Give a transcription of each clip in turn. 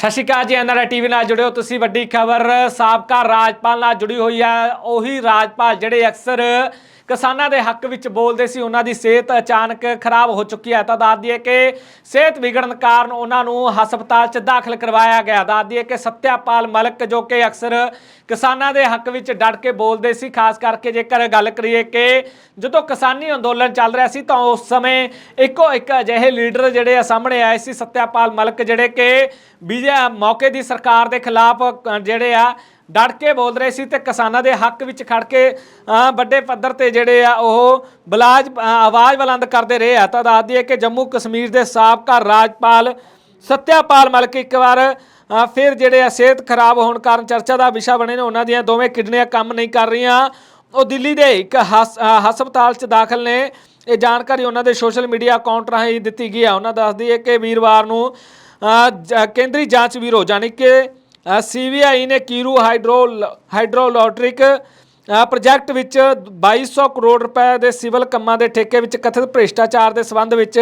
ਸਤਿ ਸ਼੍ਰੀ ਅਕਾਲ ਜੀ NRI TV ਨਾਲ ਜੁੜਿਓ ਤੁਸੀਂ, ਵੱਡੀ ਖਬਰ, ਸਾਬਕਾ ਰਾਜਪਾਲ ਨਾਲ ਜੁੜੀ ਹੋਈ ਹੈ। ਉਹੀ ਰਾਜਪਾਲ ਜਿਹੜੇ ਅਕਸਰ ਕਿਸਾਨਾਂ ਦੇ ਹੱਕ ਵਿੱਚ ਬੋਲਦੇ ਸੀ, ਉਹਨਾਂ ਦੀ ਸਿਹਤ ਅਚਾਨਕ ਖਰਾਬ ਹੋ ਚੁੱਕੀ ਹੈ। ਤਾਂ ਦੱਸ ਦਈਏ ਕਿ ਸਿਹਤ ਵਿਗੜਨ ਕਾਰਨ ਉਹਨਾਂ ਨੂੰ ਹਸਪਤਾਲ 'ਚ ਦਾਖਲ ਕਰਵਾਇਆ ਗਿਆ। ਦੱਸ ਦਈਏ ਕਿ ਸਤਿਆਪਾਲ ਮਲਕ, ਜੋ ਕਿ ਅਕਸਰ ਕਿਸਾਨਾਂ ਦੇ ਹੱਕ ਵਿੱਚ ਡਟ ਕੇ ਬੋਲਦੇ ਸੀ, ਖਾਸ ਕਰਕੇ ਜੇਕਰ ਗੱਲ ਕਰੀਏ ਕਿ ਜਦੋਂ ਕਿਸਾਨੀ ਅੰਦੋਲਨ ਚੱਲ ਰਿਹਾ ਸੀ, ਤਾਂ ਉਸ ਸਮੇਂ ਇੱਕੋ ਇੱਕ ਅਜਿਹੇ ਲੀਡਰ ਜਿਹੜੇ ਆ ਸਾਹਮਣੇ ਆਏ ਸੀ, ਸਤਿਆਪਾਲ ਮਲਕ, ਜਿਹੜੇ ਕਿ ਬੀਜੇ ਮੌਕੇ ਦੀ ਸਰਕਾਰ ਦੇ ਖਿਲਾਫ ਜਿਹੜੇ ਆ ਡਟ ਕੇ ਬੋਲ ਰਹੇ ਸੀ ਤੇ ਕਿਸਾਨਾਂ ਦੇ ਹੱਕ ਵਿੱਚ ਖੜ ਕੇ ਵੱਡੇ ਪੱਧਰ ਤੇ ਜਿਹੜੇ ਆ ਉਹ ਬਲਾਜ ਆਵਾਜ਼ ਬੁਲੰਦ ਕਰਦੇ ਰਹੇ ਆ। ਤਾਂ ਦੱਸ ਦਈਏ ਕਿ ਜੰਮੂ ਕਸ਼ਮੀਰ ਦੇ ਸਾਬਕਾ ਰਾਜਪਾਲ ਸਤਿਆਪਾਲ ਮਲਿਕ ਇੱਕ ਵਾਰ ਫਿਰ ਜਿਹੜੇ ਆ ਸਿਹਤ ਖਰਾਬ ਹੋਣ ਕਾਰਨ ਚਰਚਾ ਦਾ ਵਿਸ਼ਾ ਬਣੇ ਨੇ, ਉਹਨਾਂ ਦੀਆਂ ਦੋਵੇਂ ਕਿਡਨੀਆਂ ਕੰਮ ਨਹੀਂ ਕਰ ਰਹੀਆਂ। ਉਹ ਦਿੱਲੀ ਦੇ ਇੱਕ ਹਸ- ਹਸਪਤਾਲ 'ਚ ਦਾਖਲ ਨੇ। ਇਹ ਜਾਣਕਾਰੀ ਉਹਨਾਂ ਦੇ ਸੋਸ਼ਲ ਮੀਡੀਆ ਅਕਾਊਂਟ ਰਾਹੀਂ ਦਿੱਤੀ ਗਈ ਹੈ ਉਹਨਾਂ ਦੱਸਦੀ ਹੈ ਕਿ ਵੀਰਵਾਰ ਨੂੰ ਕੇਂਦਰੀ ਜਾਂਚ ਬਿਊਰੋ, ਜਾਣੀ ਕਿ ਸੀਬੀਆਈ ਨੇ ਕੀਰੂ ਹਾਈਡਰੋ ਹਾਈਡਰੋਲੋਟਰਿਕ ਪ੍ਰੋਜੈਕਟ ਵਿੱਚ 2200 ਕਰੋੜ ਰੁਪਏ ਦੇ ਸਿਵਲ ਕੰਮਾਂ ਦੇ ਠੇਕੇ ਵਿੱਚ ਕਥਿਤ ਭ੍ਰਿਸ਼ਟਾਚਾਰ ਦੇ ਸਬੰਧ ਵਿੱਚ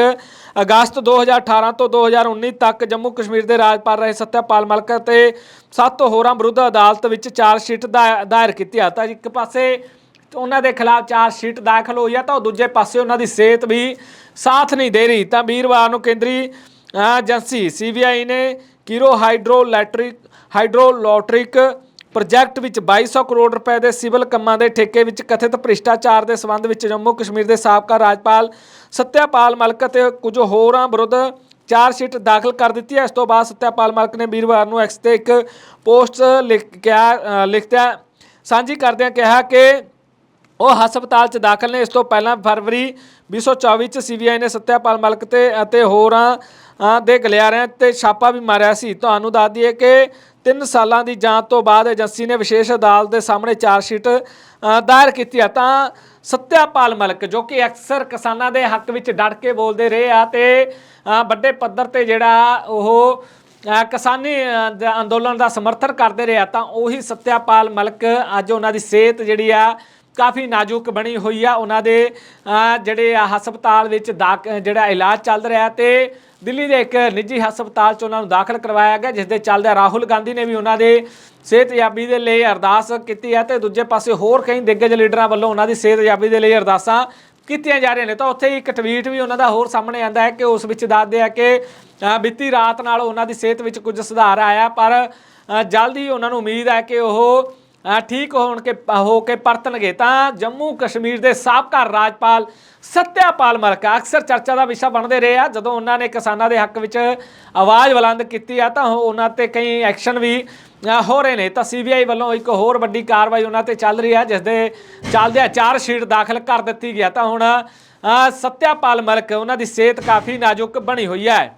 ਅਗਸਤ 2018 ਤੋਂ 2019 ਤੱਕ ਜੰਮੂ ਕਸ਼ਮੀਰ ਦੇ ਰਾਜਪਾਲ ਰਹੇ ਸਤਿਆਪਾਲ ਮਲਕ ਅਤੇ ਸੱਤ ਹੋਰਾਂ ਵਿਰੁੱਧ ਅਦਾਲਤ ਵਿੱਚ ਚਾਰਜ ਸ਼ੀਟ ਦਾ- ਦਾਇਰ ਕੀਤੀ ਆ ਤਾਂ ਇੱਕ ਪਾਸੇ ਉਹਨਾਂ ਦੇ ਖਿਲਾਫ ਚਾਰਜ ਸ਼ੀਟ ਦਾਖਲ ਹੋਈ ਆ ਤਾਂ ਉਹ ਦੂਜੇ ਪਾਸੇ ਉਹਨਾਂ ਦੀ ਸਿਹਤ ਵੀ ਸਾਥ ਨਹੀਂ ਦੇ ਰਹੀ। ਤਾਂ ਵੀਰਵਾਰ ਨੂੰ ਕੇਂਦਰੀ ਅ, ਏਜੰਸੀ ਸੀਬੀਆਈ ਨੇ ਕੀਰੋ ਹਾਈਡਰੋਲੈਟਰਿਕ ਹਾਈਡਰੋਲੋਟ੍ਰਿਕ ਪ੍ਰੋਜੈਕਟ ਵਿੱਚ 2200 ਕਰੋੜ ਰੁਪਏ ਦੇ ਸਿਵਲ ਕੰਮਾਂ ਦੇ ਠੇਕੇ ਵਿੱਚ ਕਥਿਤ ਭ੍ਰਿਸ਼ਟਾਚਾਰ ਦੇ ਸਬੰਧ ਵਿੱਚ ਜੰਮੂ ਕਸ਼ਮੀਰ ਦੇ ਸਾਬਕਾ ਰਾਜਪਾਲ ਸਤਿਆਪਾਲ ਮਲਕ ਅਤੇ ਕੁਝ ਹੋਰਾਂ ਵਿਰੁੱਧ ਚਾਰਜ ਸ਼ੀਟ ਦਾਖਲ ਕਰ ਦਿੱਤੀ ਹੈ। ਇਸ ਤੋਂ ਬਾਅਦ ਸਤਿਆਪਾਲ ਮਲਕ ਨੇ ਵੀਰਵਾਰ ਨੂੰ ਐਕਸ ਤੇ ਇੱਕ ਪੋਸਟ ਲਿਖ ਕਿਹਾ ਲਿਖਦਿਆਂ ਸਾਂਝੀ ਕਰਦਿਆਂ ਕਿਹਾ ਕਿ ਉਹ ਹਸਪਤਾਲ 'ਚ ਦਾਖਲ ਨੇ। ਇਸ ਤੋਂ ਪਹਿਲਾਂ ਫਰਵਰੀ 2024 'ਚ ਸੀਬੀਆਈ ਨੇ ਸਤਿਆਪਾਲ ਮਲਕ ਤੇ ਅਤੇ ਹੋਰਾਂ ਦੇ ਗਲਿਆਰਿਆਂ ਤੇ ਛਾਪਾ ਵੀ ਮਾਰਿਆ ਸੀ। ਤੁਹਾਨੂੰ ਦੱਸ ਦਈਏ ਕਿ 3 ਸਾਲਾਂ ਦੀ ਜਾਂਚ ਤੋਂ ਬਾਅਦ ਏਜੰਸੀ ਨੇ ਵਿਸ਼ੇਸ਼ ਅਦਾਲਤ ਦੇ ਸਾਹਮਣੇ ਚਾਰਜ ਸ਼ੀਟ ਦਾਇਰ ਕੀਤੀ ਹੈ ਤਾਂ ਸਤਿਆਪਾਲ ਮਲਕ, ਜੋ ਕਿ ਅਕਸਰ ਕਿਸਾਨਾਂ ਦੇ ਹੱਕ ਵਿੱਚ ਡਟ ਕੇ ਬੋਲਦੇ ਰਹੇ ਆ ਤੇ ਵੱਡੇ ਪੱਧਰ ਤੇ ਜਿਹੜਾ ਉਹ ਕਿਸਾਨੀ ਅੰਦੋਲਨ ਦਾ ਸਮਰਥਨ ਕਰਦੇ ਰਹੇ ਆ, ਤਾਂ ਉਹੀ ਸਤਿਆਪਾਲ ਮਲਕ ਅੱਜ ਉਹਨਾਂ ਦੀ ਸਿਹਤ ਜਿਹੜੀ ਆ ਕਾਫੀ ਨਾਜ਼ੁਕ ਬਣੀ ਹੋਈ ਆ। ਉਹਨਾਂ ਦੇ ਜਿਹੜੇ ਆ ਹਸਪਤਾਲ ਵਿੱਚ ਦਾਖ ਜਿਹੜਾ ਇਲਾਜ ਚੱਲ ਰਿਹਾ ਤੇ ਦਿੱਲੀ ਦੇ ਇੱਕ ਨਿੱਜੀ ਹਸਪਤਾਲ 'ਚ ਉਹਨਾਂ ਨੂੰ ਦਾਖਲ ਕਰਵਾਇਆ ਗਿਆ ਜਿਸ ਦੇ ਚੱਲਦੇ ਰਾਹੁਲ ਗਾਂਧੀ ਨੇ ਵੀ ਉਹਨਾਂ ਦੇ ਸਿਹਤਯਾਬੀ ਦੇ ਲਈ ਅਰਦਾਸ ਕੀਤੀ ਹੈ ਤੇ ਦੂਜੇ ਪਾਸੇ ਹੋਰ ਕਈ ਦਿੱਗਜ ਲੀਡਰਾਂ ਵੱਲੋਂ ਉਹਨਾਂ ਦੀ ਸਿਹਤਯਾਬੀ ਦੇ ਲਈ ਅਰਦਾਸਾਂ ਕੀਤੀਆਂ ਜਾ ਰਹੀਆਂ ਨੇ। ਤਾਂ ਉੱਥੇ ਇੱਕ ਟਵੀਟ ਵੀ ਉਹਨਾਂ ਦਾ ਹੋਰ ਸਾਹਮਣੇ ਆਂਦਾ ਹੈ ਕਿ ਉਸ ਵਿੱਚ ਦੱਸਦੇ ਆ ਕਿ ਅ, ਬੀਤੀ ਰਾਤ ਨਾਲ ਉਹਨਾਂ ਦੀ ਸਿਹਤ ਵਿੱਚ ਕੁਝ ਸੁਧਾਰ ਆਇਆ ਪਰ ਅ, ਜਲਦੀ ਉਹਨਾਂ ਨੂੰ ਉਮੀਦ ਹੈ ਕਿ ਉਹ ਠੀਕ ਹੋਣ ਕੇ ਹੋ ਕੇ ਪਰਤਣਗੇ ਤਾਂ ਜੰਮੂ ਕਸ਼ਮੀਰ ਦੇ ਸਾਬਕਾ ਰਾਜਪਾਲ ਸਤਿਆਪਾਲ ਮਲਕ ਅਕਸਰ ਚਰਚਾ ਦਾ ਵਿਸ਼ਾ ਬਣਦੇ ਰਹੇ ਆ। ਜਦੋਂ ਉਹਨਾਂ ਨੇ ਕਿਸਾਨਾਂ ਦੇ ਹੱਕ ਵਿੱਚ ਆਵਾਜ਼ ਬੁਲੰਦ ਕੀਤੀ ਆ ਤਾਂ ਉਹਨਾਂ ਤੇ ਕਈ ਐਕਸ਼ਨ ਵੀ ਹੋ ਰਹੇ ਨੇ। ਤਾਂ ਸੀਬੀਆਈ ਵੱਲੋਂ ਇੱਕ ਹੋਰ ਵੱਡੀ ਕਾਰਵਾਈ ਉਹਨਾਂ ਤੇ ਚੱਲ ਰਹੀ ਹੈ ਜਿਸ ਦੇ ਚੱਲਦਿਆਂ ਚਾਰ ਸ਼ੀਟ ਦਾਖਲ ਕਰ ਦਿੱਤੀ ਗਿਆ। ਤਾਂ ਹੁਣ ਸਤਿਆਪਾਲ ਮਲਕ, ਉਹਨਾਂ ਦੀ ਸਿਹਤ ਕਾਫੀ ਨਾਜ਼ੁਕ ਬਣੀ ਹੋਈ ਹੈ।